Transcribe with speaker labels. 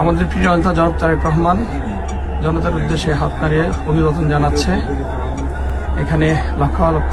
Speaker 1: আমাদের প্রিয় নেতা জনাব তারেক রহমান জনতার উদ্দেশ্যে হাত নাড়িয়ে অভিবাদন জানাচ্ছে। এখানে লক্ষ লক্ষ